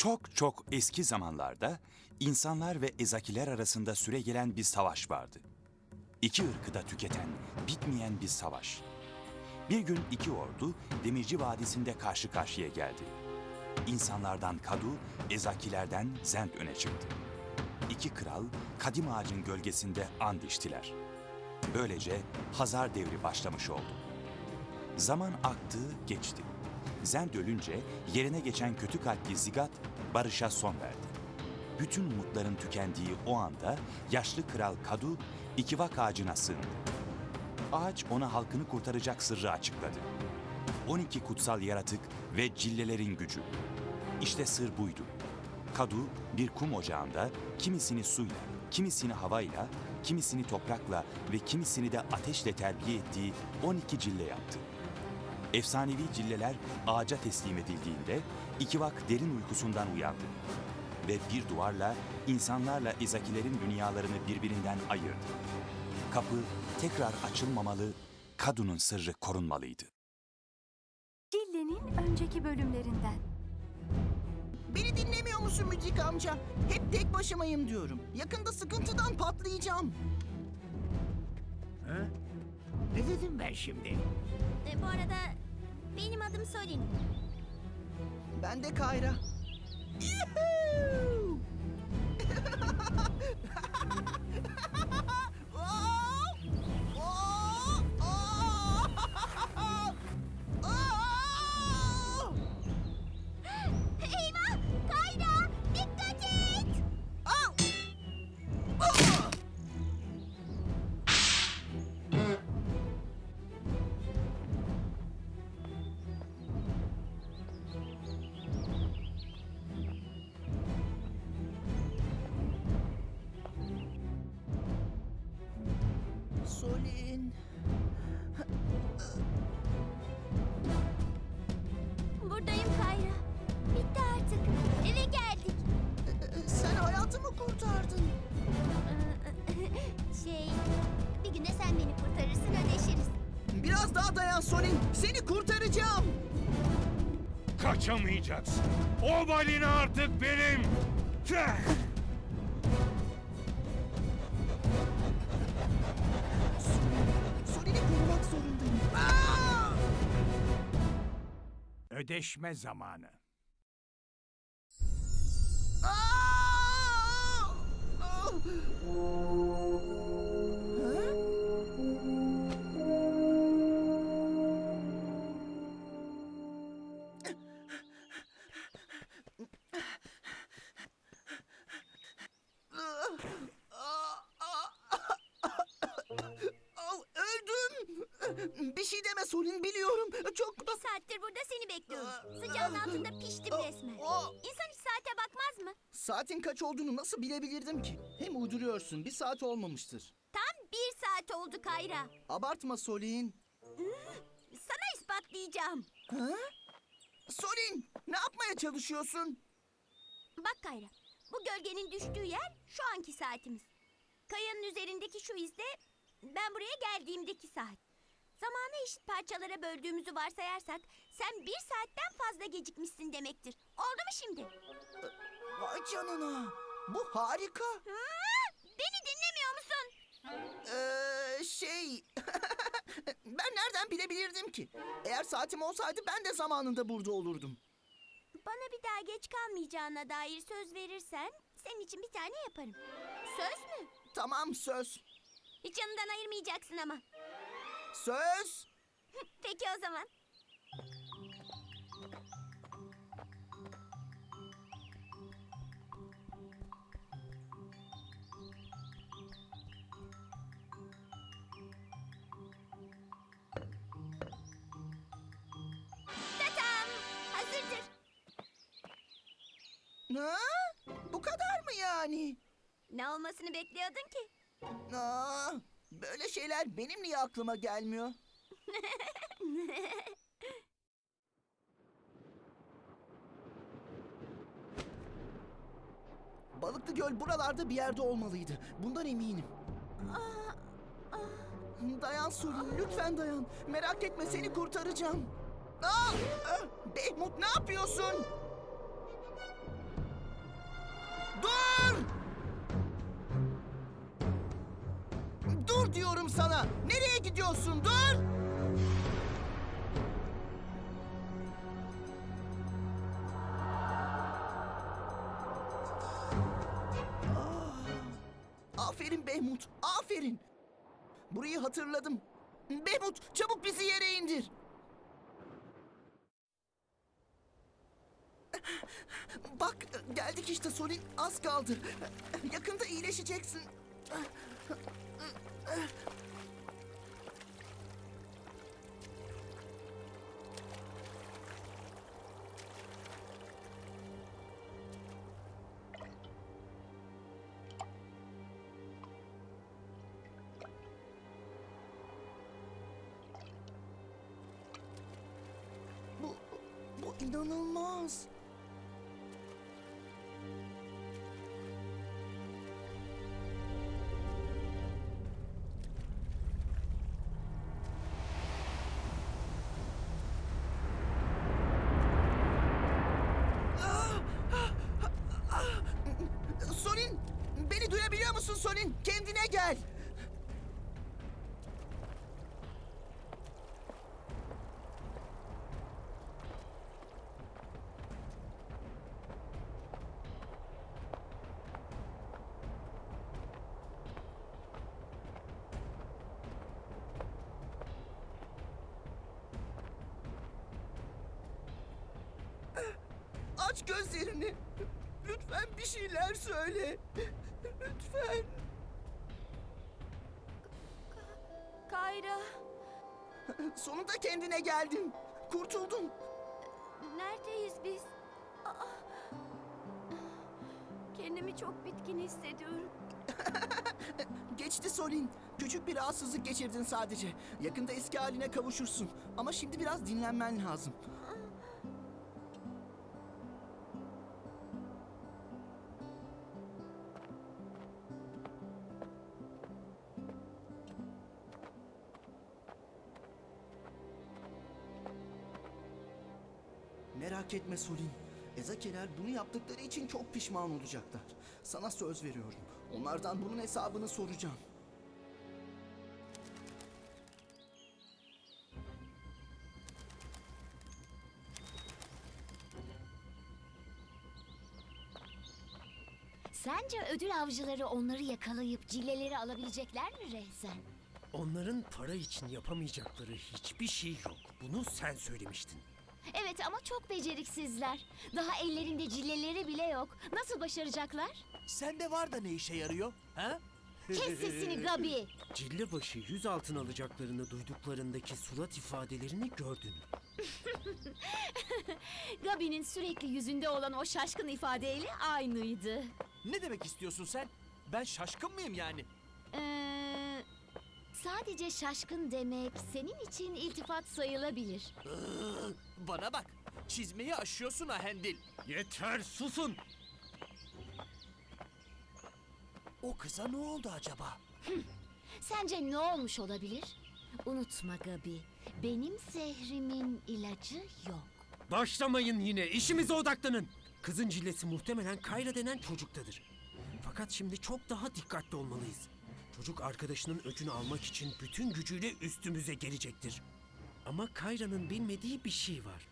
Çok çok eski zamanlarda insanlar ve ezakiler arasında süregelen bir savaş vardı. İki ırkı da tüketen, bitmeyen bir savaş. Bir gün iki ordu Demirci Vadisi'nde karşı karşıya geldi. İnsanlardan Kadu, ezakilerden Zend öne çıktı. İki kral kadim ağacın gölgesinde and içtiler. Böylece Hazar devri başlamış oldu. Zaman aktı, geçti. Zend ölünce yerine geçen kötü kalpli Zigat barışa son verdi. Bütün umutların tükendiği o anda yaşlı kral Kadu ikivak ağacına sığındı. Ağaç ona halkını kurtaracak sırrı açıkladı. 12 kutsal yaratık ve cillelerin gücü. İşte sır buydu. Kadu bir kum ocağında kimisini suyla, kimisini havayla, kimisini toprakla ve kimisini de ateşle terbiye ettiği 12 cille yaptı. Efsanevi cilleler ağaca teslim edildiğinde ikivak derin uykusundan uyandı. Ve bir duvarla insanlarla ezakilerin dünyalarını birbirinden ayırdı. Kapı tekrar açılmamalı, Kadu'nun sırrı korunmalıydı. Cille'nin önceki bölümlerinden. Beni dinlemiyor musun Müzik amca? Hep tek başımayım diyorum. Yakında sıkıntıdan patlayacağım. Ne dedim ben şimdi? E, bu arada benim adım Solin. Ben de Kayra. Solin. Buradayım Kayra. Bitti artık. Eve geldik. Sen hayatımı kurtardın. Ee, şey, bir güne sen beni kurtarırsın ödeşiriz. Biraz daha dayan Solin. Seni kurtaracağım. Kaçamayacaksın. O balina artık benim. Ödeşme zamanı. Saatin kaç olduğunu nasıl bilebilirdim ki? Hem uyduruyorsun. Bir saat olmamıştır. Tam bir saat oldu Kayra. Abartma Solin. Sana ispatlayacağım. Ha? Solin, ne yapmaya çalışıyorsun? Bak Kayra, bu gölgenin düştüğü yer şu anki saatimiz. Kayanın üzerindeki şu izde ben buraya geldiğimdeki saat. Zamanı eşit parçalara böldüğümüzü varsayarsak sen bir saatten fazla gecikmişsin demektir. Oldu mu şimdi? Vay canına. Bu harika. Beni dinlemiyor musun? Ee, şey... ben nereden bilebilirdim ki? Eğer saatim olsaydı ben de zamanında burada olurdum. Bana bir daha geç kalmayacağına dair söz verirsen senin için bir tane yaparım. Söz mü? Tamam söz. Hiç yanından ayırmayacaksın ama. Söz. Peki o zaman. Ha? Bu kadar mı yani? Ne olmasını bekliyordun ki? Aa, böyle şeyler benim niye aklıma gelmiyor? Balıklı Göl buralarda bir yerde olmalıydı. Bundan eminim. Dayan Sulin, lütfen dayan. Merak etme seni kurtaracağım. Aa, ah, Behmut ne yapıyorsun? Diyorum sana. Nereye gidiyorsun? Dur! Ah, Aferin Behmut, aferin. Burayı hatırladım. Behmut, çabuk bizi yere indir. Bak, geldik işte Solin. Az kaldı. Yakında iyileşeceksin. Bu, bu inanılmaz. Musun Solin? Kendine gel. Aç gözlerini. Lütfen bir şeyler söyle. Lütfen. Kayra, Sonunda kendine geldin. Kurtuldun. neredeyiz biz? Aa, kendimi çok bitkin hissediyorum. Geçti Solin. Küçük bir rahatsızlık geçirdin sadece. Yakında eski haline kavuşursun. Ama şimdi biraz dinlenmen lazım. Merak etme Solin. Ezakeler bunu yaptıkları için çok pişman olacaklar. Sana söz veriyorum. Onlardan bunun hesabını soracağım. Sence ödül avcıları onları yakalayıp cilleleri alabilecekler mi Reyzen? Onların para için yapamayacakları hiçbir şey yok. Bunu sen söylemiştin. Evet ama çok beceriksizler. Daha ellerinde cilleleri bile yok. Nasıl başaracaklar? Sende var da ne işe yarıyor? Ha? Kes sesini Gabi. Cillebaşı yüz altın alacaklarını duyduklarındaki surat ifadelerini gördün. Gabi'nin sürekli yüzünde olan o şaşkın ifadeyle aynıydı. Ne demek istiyorsun sen? Ben şaşkın mıyım yani? Ee, sadece şaşkın demek senin için iltifat sayılabilir. Bana bak. Çizmeyi aşıyorsun ha Hendil. Yeter susun. O kıza ne oldu acaba? Sence ne olmuş olabilir? Unutma Gabi, benim zehrimin ilacı yok. Başlamayın yine. İşimize odaklanın. Kızın cillesi muhtemelen Kayra denen çocuktadır. Fakat şimdi çok daha dikkatli olmalıyız. Çocuk arkadaşının öcünü almak için bütün gücüyle üstümüze gelecektir. Ama Kayra'nın bilmediği bir şey var.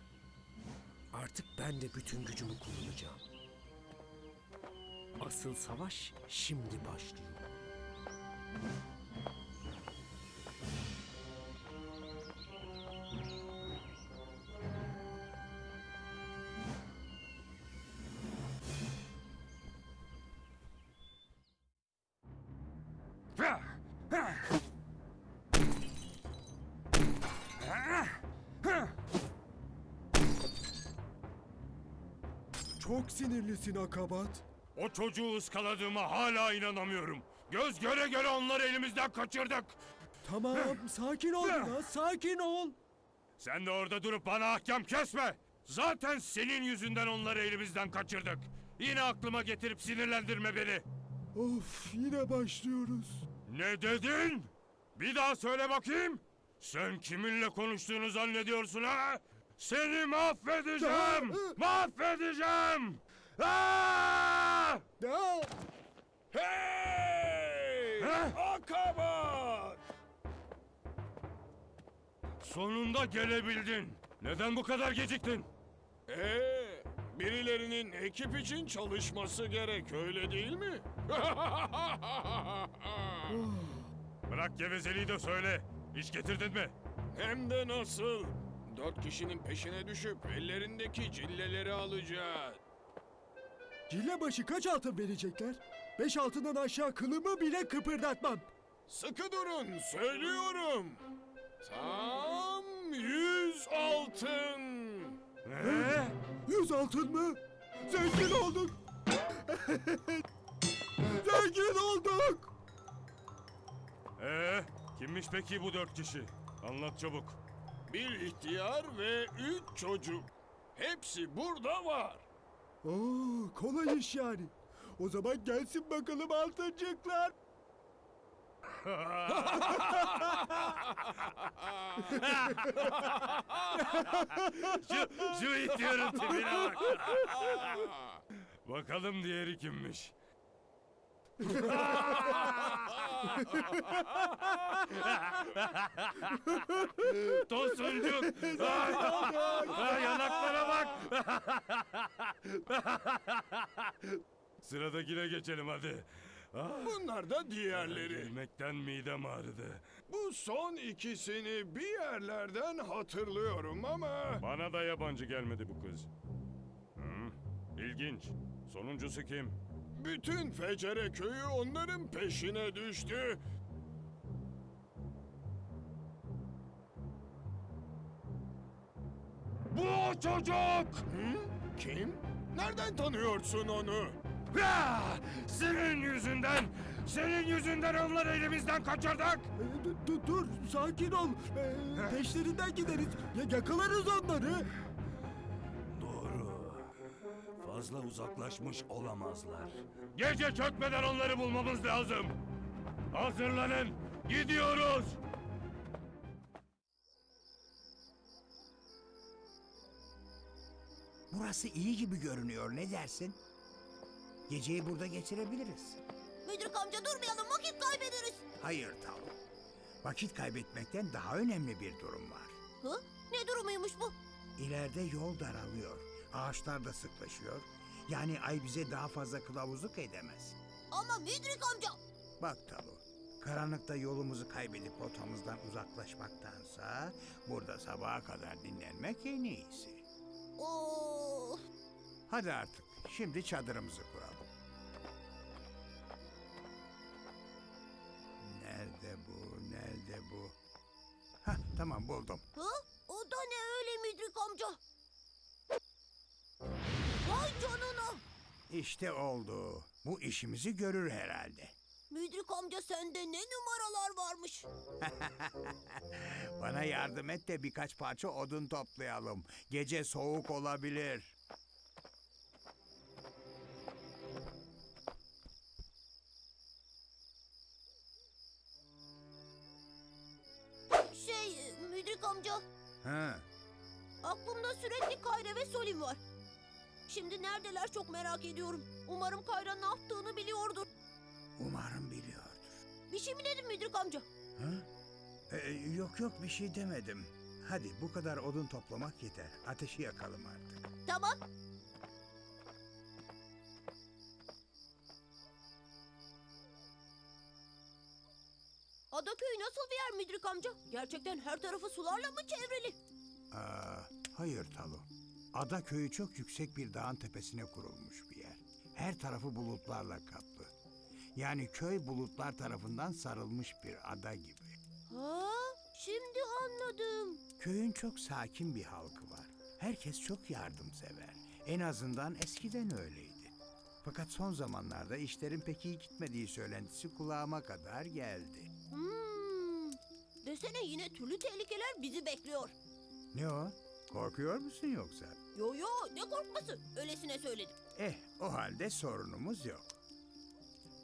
Artık ben de bütün gücümü kullanacağım. Asıl savaş şimdi başlıyor. Çok sinirlisin Akabat. O çocuğu ıskaladığıma hala inanamıyorum. Göz göre göre onları elimizden kaçırdık. Tamam, sakin ol biraz, sakin ol. Sen de orada durup bana ahkam kesme. Zaten senin yüzünden onları elimizden kaçırdık. Yine aklıma getirip sinirlendirme beni. Of, yine başlıyoruz. Ne dedin? Bir daha söyle bakayım. Sen kiminle konuştuğunu zannediyorsun ha? Seni mahvedeceğim! Mahvedeceğim! Aa! Ya, Hey! Akabat! Sonunda gelebildin. Neden bu kadar geciktin? Ee, birilerinin ekip için çalışması gerek öyle değil mi? Bırak gevezeliği de söyle. İş getirdin mi? Hem de nasıl? Dört kişinin peşine düşüp ellerindeki cilleleri alacağız. Cille başı kaç altın verecekler? Beş altından aşağı kılımı bile kıpırdatmam. Sıkı durun, söylüyorum. Tam yüz altın. Ne? Yüz altın mı? Zengin olduk. Zengin olduk. Ee, kimmiş peki bu dört kişi? Anlat çabuk. Bir ihtiyar ve üç çocuk. Hepsi burada var. Oo, kolay iş yani. O zaman gelsin bakalım altıncıklar. Şu, şu ihtiyarın tipine bak. Bakalım diğeri kimmiş? Tosuncuk. Ay, yanaklara bak. Sıradakine geçelim hadi. Ah, Bunlar da diğerleri. Gülmekten midem ağrıdı. Bu son ikisini bir yerlerden hatırlıyorum ama... Bana da yabancı gelmedi bu kız. Hı, ilginç. Sonuncusu kim? Bütün Fecere köyü onların peşine düştü. Bu o çocuk! Hı? Kim? Nereden tanıyorsun onu? Ah! Senin yüzünden, senin yüzünden onları elimizden kaçırdık. Ee, dur, dur, dur, sakin ol. Ee, peşlerinden gideriz. Ya, yakalarız onları. Fazla uzaklaşmış olamazlar. Gece çökmeden onları bulmamız lazım. Hazırlanın, gidiyoruz. Burası iyi gibi görünüyor. Ne dersin? Geceyi burada geçirebiliriz. Müdür amca durmayalım vakit kaybederiz. Hayır Tavuk. Vakit kaybetmekten daha önemli bir durum var. Hı? Ne durumuymuş bu? İleride yol daralıyor. Ağaçlar da sıklaşıyor. Yani ay bize daha fazla kılavuzluk edemez. Ama Müdrik amca. Bak Talu, karanlıkta yolumuzu kaybedip rotamızdan uzaklaşmaktansa burada sabaha kadar dinlenmek en iyisi. Of. Hadi artık, şimdi çadırımızı kuralım. Nerede bu, nerede bu? Hah, tamam buldum. Hı? O da ne öyle Müdrik amca? İşte oldu. Bu işimizi görür herhalde. Müdrik amca sende ne numaralar varmış. Bana yardım et de birkaç parça odun toplayalım. Gece soğuk olabilir. Şey Müdrik amca Ha, aklımda sürekli Kayra ve Solim var. Şimdi neredeler çok merak ediyorum. Umarım Kayra ne yaptığını biliyordur. umarım biliyordur. Bir şey mi dedin Müdrik amca? Ha? Ee, yok yok bir şey demedim. Hadi bu kadar odun toplamak yeter. Ateşi yakalım artık. Tamam. Adaköy nasıl bir yer Müdrik amca? Gerçekten her tarafı sularla mı çevrili? Aa, hayır Talu. Ada köyü çok yüksek bir dağın tepesine kurulmuş bir yer. Her tarafı bulutlarla kaplı. Yani köy bulutlar tarafından sarılmış bir ada gibi. Ha, şimdi anladım. Köyün çok sakin bir halkı var. Herkes çok yardımsever. En azından eskiden öyleydi. Fakat son zamanlarda işlerin pek iyi gitmediği söylentisi kulağıma kadar geldi. Hmm. Desene yine türlü tehlikeler bizi bekliyor. Ne o? Korkuyor musun yoksa? Yo yo ne korkması? Öylesine söyledim. Eh, o halde sorunumuz yok.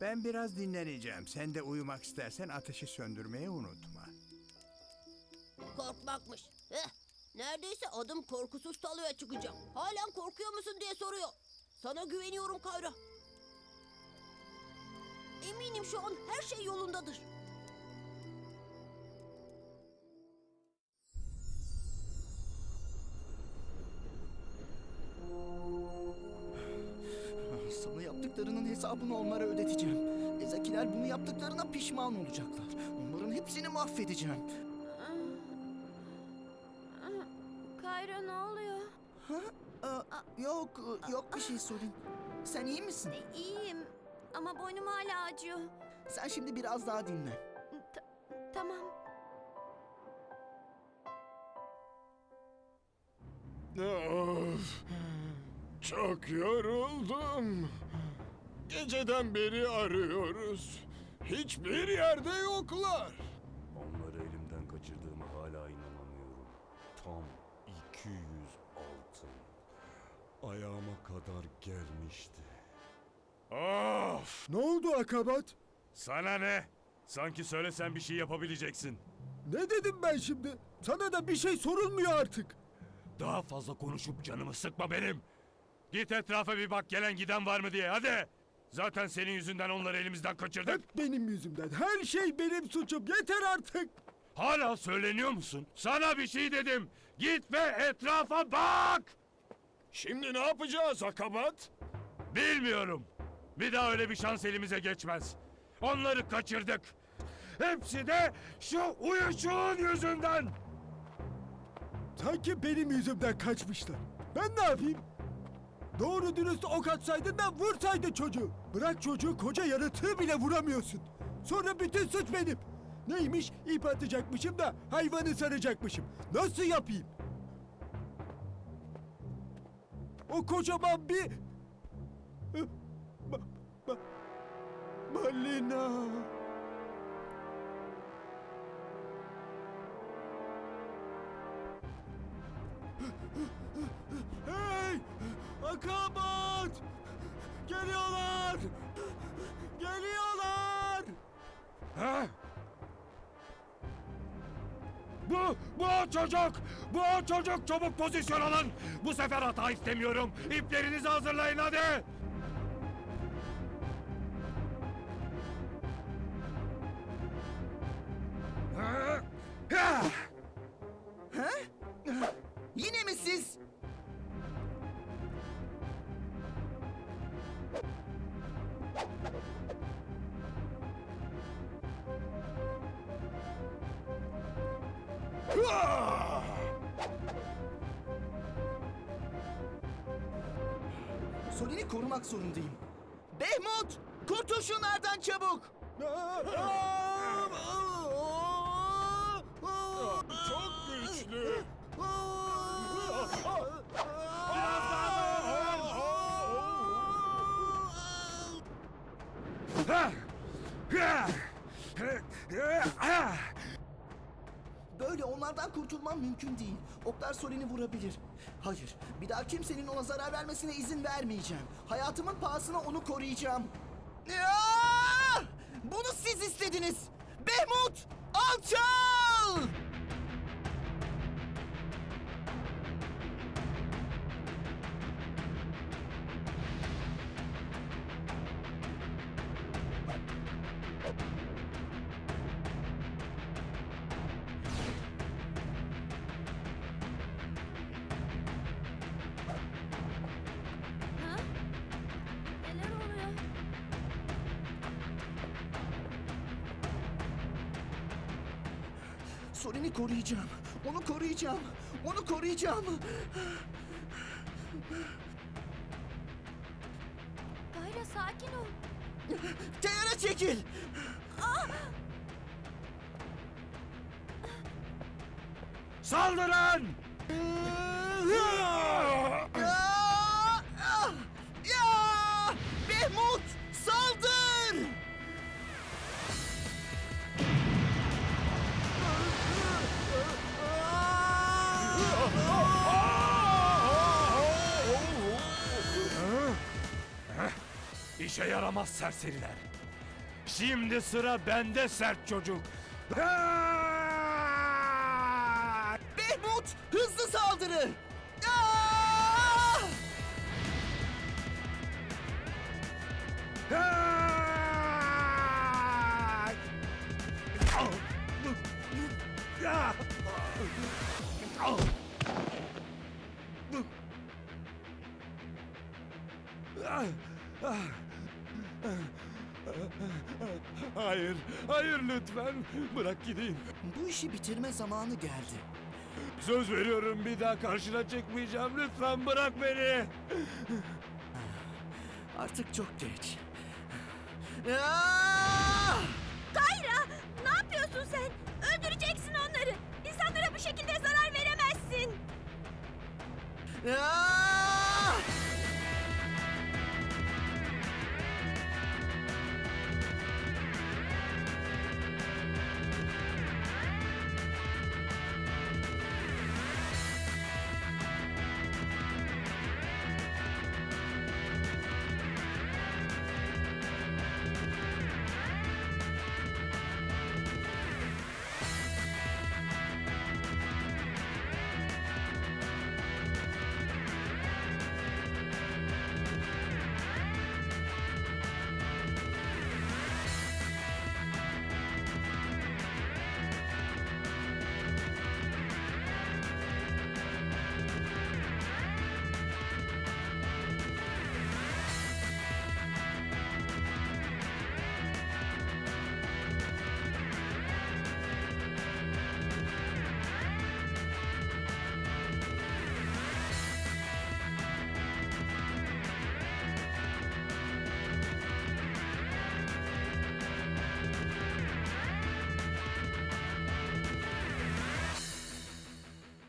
Ben biraz dinleneceğim. Sen de uyumak istersen ateşi söndürmeyi unutma. Korkmakmış. Eh, neredeyse adım korkusuz taloya çıkacak. Halen korkuyor musun diye soruyor. Sana güveniyorum Kayra. Eminim şu an her şey yolundadır. Hesabını onlara ödeteceğim. Ezakiler bunu yaptıklarına pişman olacaklar. Onların hepsini mahvedeceğim. Kayra ne oluyor? Ha? Aa, yok, yok bir şey sorayım. Sen iyi misin? E, İyiyim ama boynum hala acıyor. Sen şimdi biraz daha dinle. Ta- tamam. Of, çok yoruldum. Geceden beri arıyoruz. Hiçbir yerde yoklar. Onları elimden kaçırdığıma hala inanamıyorum. Tam 200 altın. Ayağıma kadar gelmişti. Of! Ne oldu akabat? Sana ne? Sanki söylesen bir şey yapabileceksin. Ne dedim ben şimdi? Sana da bir şey sorulmuyor artık. Daha fazla konuşup canımı sıkma benim. Git etrafa bir bak gelen giden var mı diye hadi. Zaten senin yüzünden onları elimizden kaçırdık. Hep benim yüzümden. Her şey benim suçum. Yeter artık. Hala söyleniyor musun? Sana bir şey dedim. Git ve etrafa bak. Şimdi ne yapacağız Akabat? Bilmiyorum. Bir daha öyle bir şans elimize geçmez. Onları kaçırdık. Hepsi de şu uyuşuğun yüzünden. Sanki benim yüzümden kaçmışlar. Ben ne yapayım? Doğru dürüst ok atsaydın da vursaydın çocuğu. Bırak çocuğu koca yaratığı bile vuramıyorsun. Sonra bütün suç benim. Neymiş? İp atacakmışım da hayvanı saracakmışım. Nasıl yapayım? O kocaman bir... Ba, ba, balina. Akabat! Geliyorlar! Geliyorlar! Ha? Bu, bu çocuk! Bu çocuk! Çabuk pozisyon alın! Bu sefer hata istemiyorum. İplerinizi hazırlayın hadi! Ha? Ha! Yine mi siz? Korumak zorundayım. Böyle onlardan kurtulmam mümkün değil. Oklar Solin'i vurabilir. Hayır, bir daha kimsenin ona zarar vermesine izin vermeyeceğim. Hayatımın pahasına onu koruyacağım. Aa! Bunu siz istediniz. Behmut, alçal! Solin'i koruyacağım. Onu koruyacağım. Onu koruyacağım. Kayra sakin ol. Kenara çekil. Saldırın! İşe yaramaz serseriler. Şimdi sıra bende sert çocuk. Behmut, hızlı saldırı! Ah! Hayır, hayır lütfen. Bırak gideyim. Bu işi bitirme zamanı geldi. Söz veriyorum bir daha karşına çıkmayacağım. Lütfen bırak beni. Artık çok geç. Aa! Kayra ne yapıyorsun sen? Öldüreceksin onları. İnsanlara bu şekilde zarar veremezsin. Aa!